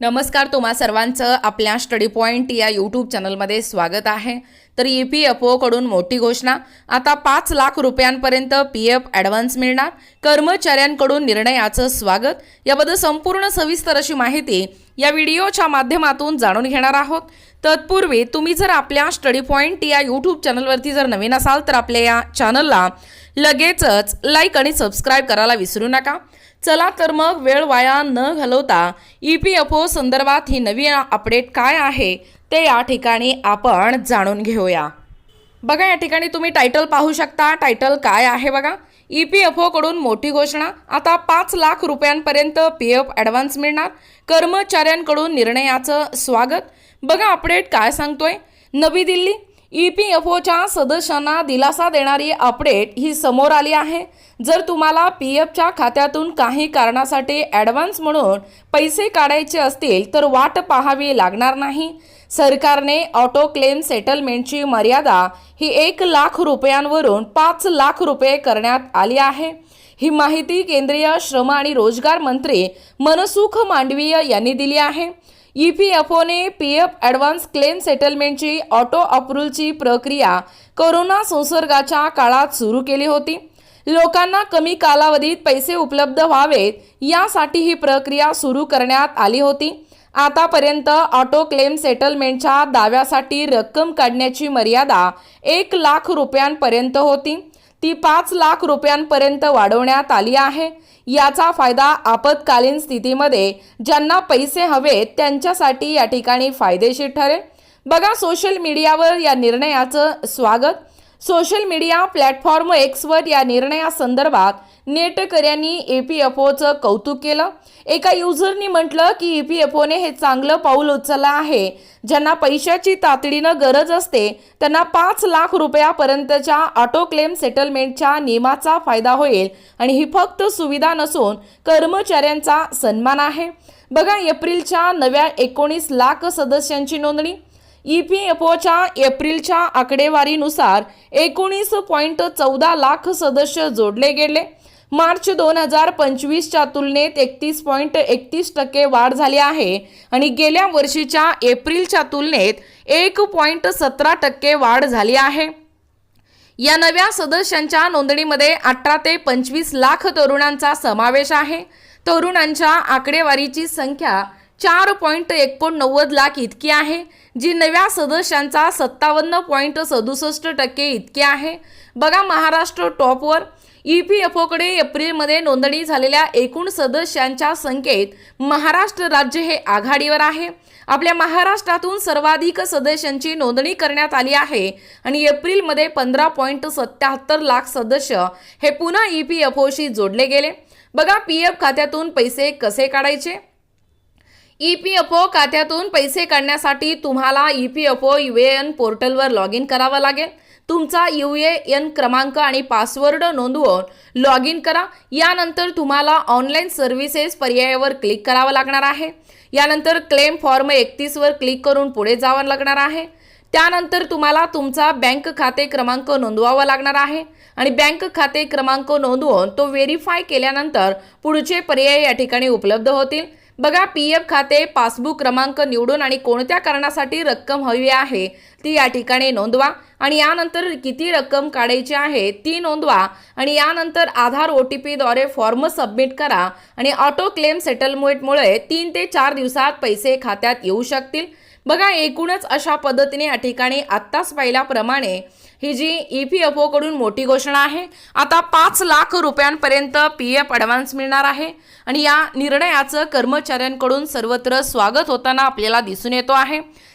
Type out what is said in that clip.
नमस्कार तुम्हा सर्वांचं आपल्या स्टडी पॉईंट या यूट्यूब चॅनलमध्ये स्वागत आहे. तर ई पी एफ ओकडून मोठी घोषणा. आता पाच लाख रुपयांपर्यंत पी एफ ॲडव्हान्स मिळणार. कर्मचाऱ्यांकडून निर्णयाचं स्वागत. याबद्दल संपूर्ण सविस्तर अशी माहिती या व्हिडिओच्या माध्यमातून जाणून घेणार आहोत. तत्पूर्वी तुम्ही जर आपल्या स्टडी पॉईंट या यूट्यूब चॅनलवरती जर नवीन असाल तर आपल्या या चॅनलला लगेचच लाईक आणि सबस्क्राईब करायला विसरू नका. चला तर मग वेळ वाया न घालवता ई पी एफ ओ संदर्भात ही नवी अपडेट काय आहे ते या ठिकाणी आपण जाणून घेऊया. बघा या ठिकाणी तुम्ही टायटल पाहू शकता. टायटल काय आहे बघा? ई पी एफ ओकडून मोठी घोषणा. आता पाच लाख रुपयांपर्यंत पी एफ ॲडव्हान्स मिळणार. कर्मचाऱ्यांकडून निर्णयाचं स्वागत. बघा अपडेट काय सांगतोय? नवी दिल्ली. ई पी एफ ओच्या सदस्यांना दिलासा देणारी अपडेट ही समोर आली आहे. जर तुम्हाला पी एफच्या खात्यातून काही कारणासाठी ॲडव्हान्स म्हणून पैसे काढायचे असतील तर वाट पाहावी लागणार नाही. सरकारने ऑटो क्लेम सेटलमेंटची मर्यादा ही एक लाख रुपयांवरून पाच लाख रुपये करण्यात आली आहे. ही माहिती केंद्रीय श्रम आणि रोजगार मंत्री मनसुख मांडवीय यांनी दिली आहे. ई पी एफ ओने पी एफ ॲडव्हान्स क्लेम सेटलमेंटची ऑटो अप्रूव्हलची प्रक्रिया कोरोना संसर्गाच्या काळात सुरू केली होती. लोकांना कमी कालावधीत पैसे उपलब्ध व्हावेत यासाठी ही प्रक्रिया सुरू करण्यात आली होती. आतापर्यंत ऑटो क्लेम सेटलमेंटच्या दाव्यासाठी रक्कम काढण्याची मर्यादा एक लाख रुपयांपर्यंत होती. ती पाच लाख रुपयांपर्यंत वाढवण्यात आली आहे. याचा फायदा आपत्कालीन स्थितीमध्ये ज्यांना पैसे हवेत त्यांच्यासाठी या ठिकाणी फायदेशीर ठरेल. बघा सोशल मीडियावर या निर्णयाचं स्वागत. सोशल मीडिया प्लॅटफॉर्म एक्सवर या निर्णयासंदर्भात नेटकऱ्यांनी ए पी एफ ओचं कौतुक केलं. एका युजरनी म्हटलं की ई पी एफ ओने हे चांगलं पाऊल उचललं आहे. ज्यांना पैशाची तातडीनं गरज असते त्यांना पाच लाख रुपयापर्यंतच्या ऑटो क्लेम सेटलमेंटच्या नियमाचा फायदा होईल आणि ही फक्त सुविधा नसून कर्मचाऱ्यांचा सन्मान आहे. बघा एप्रिलच्या नव्या एकोणीस लाख सदस्यांची नोंदणी. ई पी एफ ओच्या एप्रिलच्या आकडेवारीनुसार एकोणीस पॉईंट चौदा लाख सदस्य जोडले गेले. मार्च दोन हजार पंचवीसच्या तुलनेत एकतीस पॉईंट एकतीस टक्के वाढ झाली आहे आणि गेल्या वर्षीच्या एप्रिलच्या तुलनेत एक पॉईंट सतरा टक्के वाढ झाली आहे. या नव्या सदस्यांच्या नोंदणीमध्ये अठरा ते पंचवीस लाख तरुणांचा समावेश आहे. तरुणांच्या आकडेवारीची संख्या चार पॉईंट एकोणनव्वद लाख इतकी आहे जी नव्या सदस्यांचा सत्तावन्न पॉईंट सदुसष्ट टक्के इतकी आहे. बघा महाराष्ट्र टॉपवर ई पी एफ ओकडे एप्रिलमध्ये नोंदणी झालेल्या एकूण सदस्यांच्या संख्येत महाराष्ट्र राज्य हे आघाडीवर आहे. आपल्या महाराष्ट्रातून सर्वाधिक सदस्यांची नोंदणी करण्यात आली आहे आणि एप्रिलमध्ये पंधरा पॉईंट सत्याहत्तर लाख सदस्य हे पुन्हा ई पी एफ ओशी जोडले गेले. बघा पी एफ खात्यातून पैसे कसे काढायचे? ई पी एफ ओ खात्यातून पैसे काढण्यासाठी तुम्हाला E P F O U A N पोर्टलवर लॉग इन करावं लागेल. तुमचा यू ए एन क्रमांक आणि पासवर्ड नोंदवून लॉग इन करा. यानंतर तुम्हाला ऑनलाईन सर्व्हिसेस पर्यायावर क्लिक करावं लागणार आहे. यानंतर क्लेम फॉर्म एकतीसवर क्लिक करून पुढे जावं लागणार आहे. त्यानंतर तुम्हाला तुमचा बँक खाते क्रमांक नोंदवावा लागणार आहे. आणि बँक खाते क्रमांक नोंदवून तो व्हेरीफाय केल्यानंतर पुढचे पर्याय या ठिकाणी उपलब्ध होतील. बघा पी एफ खाते पासबुक क्रमांक निवडून आणि कोणत्या कारणासाठी रक्कम हवी आहे ती या ठिकाणी नोंदवा. आणि यानंतर किती रक्कम काढायची आहे ती नोंदवा. आणि यानंतर आधार ओ टी पीद्वारे फॉर्म सबमिट करा. आणि ऑटो क्लेम सेटलमेंटमुळे तीन ते चार दिवसात पैसे खात्यात येऊ शकतील. बघा एकूणच अशा पद्धतीने या ठिकाणी आत्ताच पाहिल्याप्रमाणे ही जी ई पी एफ ओकडून मोठी घोषणा आहे आता पाच लाख रुपयांपर्यंत पी एफ ॲडव्हान्स मिळणार आहे आणि या निर्णयाचं कर्मचाऱ्यांकडून सर्वत्र स्वागत होताना आपल्याला दिसून येतो आहे.